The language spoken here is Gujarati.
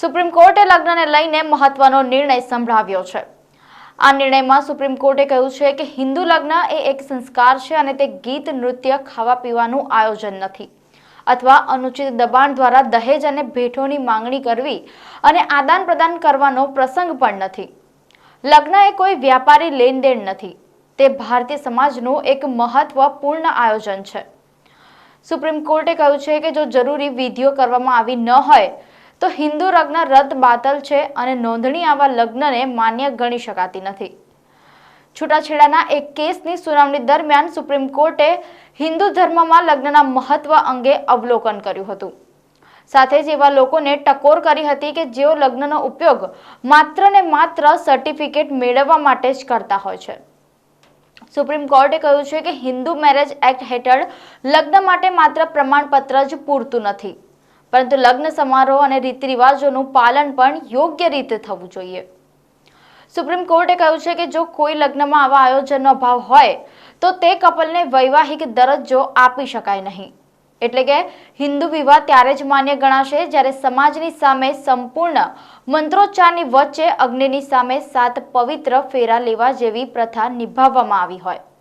સુપ્રીમ કોર્ટે લગ્નને લઈને મહત્વનો નિર્ણય સંભળાવ્યો છે. આ નિર્ણયમાં સુપ્રીમ કોર્ટે કહ્યું છે કે હિન્દુ લગ્ન એ એક સંસ્કાર છે અને તે ગીત, નૃત્ય, ખાવા પીવાનું આયોજન નથી. અથવા અનુચિત દબાણ દ્વારા દહેજ અને ભેટોની માંગણી કરવી અને આદાન પ્રદાન કરવાનો પ્રસંગ પણ નથી. લગ્ન એ કોઈ વ્યાપારી લેનદેન નથી. તે ભારતીય સમાજનું એક મહત્વપૂર્ણ આયોજન છે. સુપ્રીમ કોર્ટે કહ્યું છે કે જો જરૂરી વિધિઓ કરવામાં આવી ન હોય તો હિન્દુ લગ્ન રદ બાતલ છે અને નોંધણી આવા લગ્નને માન્ય ગણી શકાતી નથી. છૂટાછેડાના એક કેસની સુનાવણી દરમિયાન સુપ્રીમ કોર્ટે હિન્દુ ધર્મમાં લગ્નના મહત્વ અંગે અવલોકન કર્યું હતું. સાથે જ એવા લોકોને ટકોર કરી હતી કે જેઓ લગ્નનો ઉપયોગ માત્ર ને માત્ર સર્ટિફિકેટ મેળવવા માટે જ કરતા હોય છે. સુપ્રીમ કોર્ટે કહ્યું છે કે હિન્દુ મેરેજ એક્ટ હેઠળ લગ્ન માટે માત્ર પ્રમાણપત્ર જ પૂરતું નથી. પરંતુ લગ્ન સમારોહ અને રીતિ રિવાજોનું પાલન પણ યોગ્ય રીતે થવું જોઈએ. સુપ્રીમ કોર્ટે કહ્યું છે કે જો કોઈ લગ્નમાં આવા આયોજનનો અભાવ હોય, તો તે કપલને વૈવાહિક દરજ્જો આપી શકાય નહીં. એટલે કે હિન્દુ વિવાહ ત્યારે જ માન્ય ગણાશે જ્યારે સમાજની સામે સંપૂર્ણ મંત્રોચ્ચારની વચ્ચે અગ્નિની સામે સાત પવિત્ર ફેરા લેવા જેવી પ્રથા નિભાવવામાં આવી હોય.